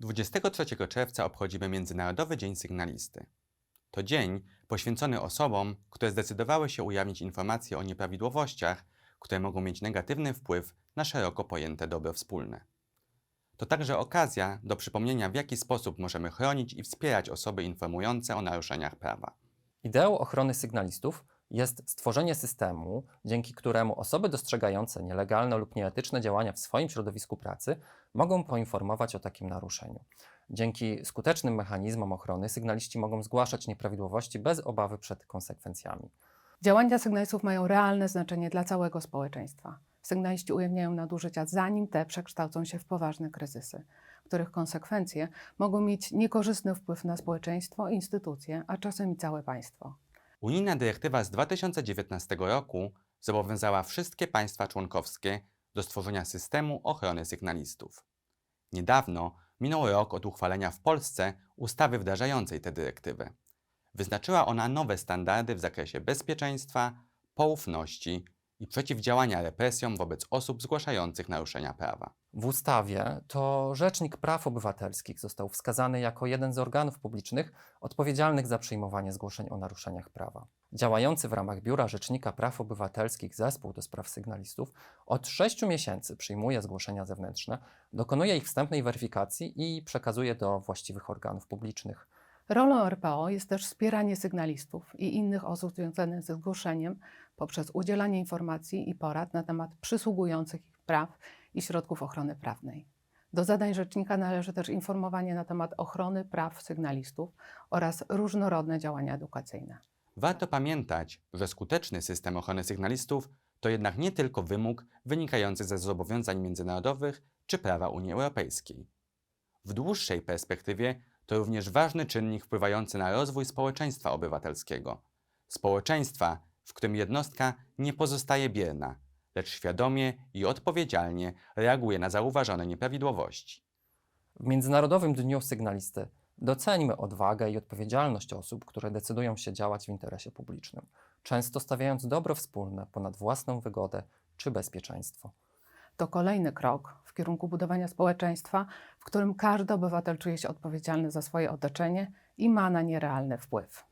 23 czerwca obchodzimy Międzynarodowy Dzień Sygnalisty. To dzień poświęcony osobom, które zdecydowały się ujawnić informacje o nieprawidłowościach, które mogą mieć negatywny wpływ na szeroko pojęte dobro wspólne. To także okazja do przypomnienia, w jaki sposób możemy chronić i wspierać osoby informujące o naruszeniach prawa. Ideą ochrony sygnalistów jest stworzenie systemu, dzięki któremu osoby dostrzegające nielegalne lub nieetyczne działania w swoim środowisku pracy mogą poinformować o takim naruszeniu. Dzięki skutecznym mechanizmom ochrony sygnaliści mogą zgłaszać nieprawidłowości bez obawy przed konsekwencjami. Działania sygnalistów mają realne znaczenie dla całego społeczeństwa. Sygnaliści ujawniają nadużycia, zanim te przekształcą się w poważne kryzysy, których konsekwencje mogą mieć niekorzystny wpływ na społeczeństwo, instytucje, a czasem i całe państwo. Unijna dyrektywa z 2019 roku zobowiązała wszystkie państwa członkowskie do stworzenia systemu ochrony sygnalistów. Niedawno minął rok od uchwalenia w Polsce ustawy wdrażającej tę dyrektywę. Wyznaczyła ona nowe standardy w zakresie bezpieczeństwa, poufności i przeciwdziałania represjom wobec osób zgłaszających naruszenia prawa. W ustawie to Rzecznik Praw Obywatelskich został wskazany jako jeden z organów publicznych odpowiedzialnych za przyjmowanie zgłoszeń o naruszeniach prawa. Działający w ramach Biura Rzecznika Praw Obywatelskich Zespół do Spraw Sygnalistów od 6 miesięcy przyjmuje zgłoszenia zewnętrzne, dokonuje ich wstępnej weryfikacji i przekazuje do właściwych organów publicznych. Rolą RPO jest też wspieranie sygnalistów i innych osób związanych ze zgłoszeniem poprzez udzielanie informacji i porad na temat przysługujących ich praw i środków ochrony prawnej. Do zadań rzecznika należy też informowanie na temat ochrony praw sygnalistów oraz różnorodne działania edukacyjne. Warto pamiętać, że skuteczny system ochrony sygnalistów to jednak nie tylko wymóg wynikający ze zobowiązań międzynarodowych czy prawa Unii Europejskiej. W dłuższej perspektywie to również ważny czynnik wpływający na rozwój społeczeństwa obywatelskiego. Społeczeństwa, w którym jednostka nie pozostaje bierna, lecz świadomie i odpowiedzialnie reaguje na zauważone nieprawidłowości. W Międzynarodowym Dniu Sygnalisty doceńmy odwagę i odpowiedzialność osób, które decydują się działać w interesie publicznym, często stawiając dobro wspólne ponad własną wygodę czy bezpieczeństwo. To kolejny krok w kierunku budowania społeczeństwa, w którym każdy obywatel czuje się odpowiedzialny za swoje otoczenie i ma na nie realny wpływ.